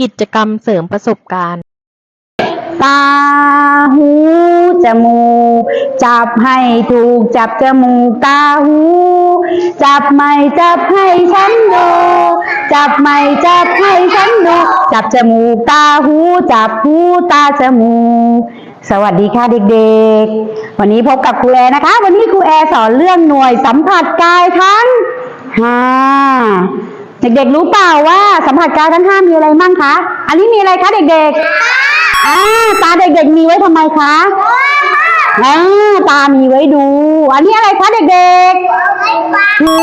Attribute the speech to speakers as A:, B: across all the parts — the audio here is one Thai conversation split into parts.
A: กิจกรรมเสริมประสบการณ์
B: ตา หู จมูก จับให้ถูก จับจมูก ตา หู จับไม่จับให้ฉันดู จับไม่จับให้ฉันดู จับจมูก ตา หู จับหู ตา จมูก สวัสดีค่ะเด็กๆ วันนี้พบกับครูแอร์นะคะ วันนี้ครูแอร์สอนเรื่องหน่วยสัมผัสกายทั้งห้า เด็กๆรู้เปล่าว่าสัมผัสกายทั้งห้ามีอะไรมั่งคะ อันนี้มีอะไรคะเด็กๆอ่าตาเด็กๆมีไว้ทำไมคะอ่าตามีไว้ดู อันนี้อะไรคะเด็กๆหู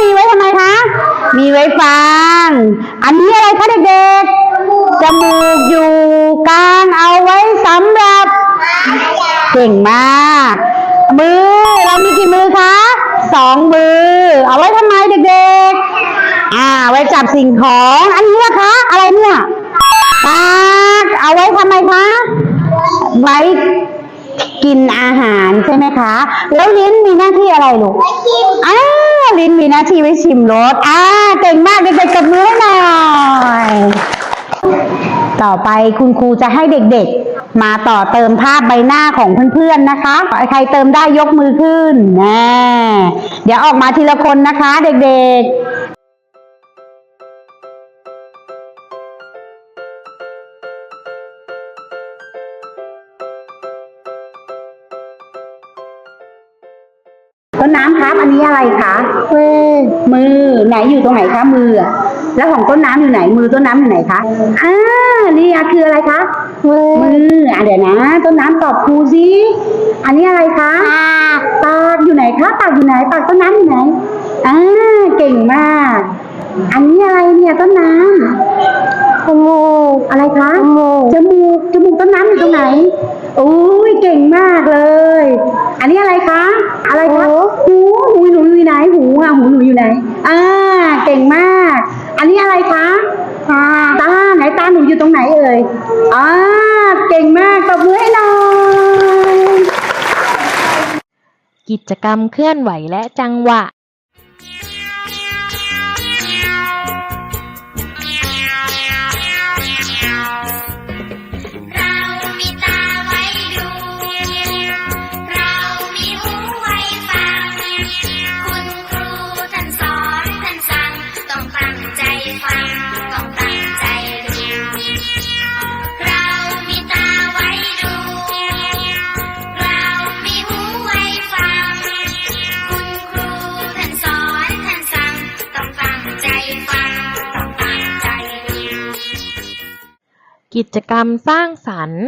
B: มีไว้ทำไมคะ มีไว้ฟัง อันนี้อะไรคะเด็กๆ จมูกอยู่กลางเอาไว้สำหรับ เก่งมาก มือเรามีกี่มือคะสองมือเอาไว้ทำไมเด็กๆ อ่า ไว้จับสิ่งของ อันนี้นะคะ อะไรเนี่ยปากเอาไว้ทำไมคะ ไว้กินอาหารใช่ไหมคะ แล้วลิ้นมีหน้าที่อะไรลูกอ่าลิ้นมีหน้าที่ไว้ชิมรสอ่าเก่งมากเด็กๆกับมือให้หน่อย ต่อไปคุณครูจะให้เด็กๆ มาต่อเติมภาพใบหน้าของเพื่อนๆนะคะ ใครเติมได้ยกมือขึ้นนะเดี๋ยวออกมาทีละคนนะคะ เด็กๆ ต้นน้ำครับ อันนี้อะไรคะมือมือไหนอยู่ตรงไหนคะมืออะแล้วของต้นน้ำอยู่ไหนมือต้นน้ำอยู่ไหนคะอ่านี่อะคืออะไรคะมือมืออะเดี๋ยวนะ ต้นน้ำตอบครูสิอันนี้อะไรคะปากปากอยู่ไหนคะปากอยู่ไหนปากต้นน้ำอยู่ไหนอ่าเก่งมาก อันนี้อะไรเนี่ยต้นน้ำจมูกอะไรคะจมูกจมูกจมูกต้นน้ำอยู่ตรงไหนโอ้ยเก่งมากเลย อันนี้อะไรคะ อะไรคะายตาหนูอยู่ตรงไหนเอ่ยอ่าเก่งมากตบมือให้หน่อย
A: กิจกรรมเคลื่อนไหวและจังหวะ กิจกรรมสร้างสรรค์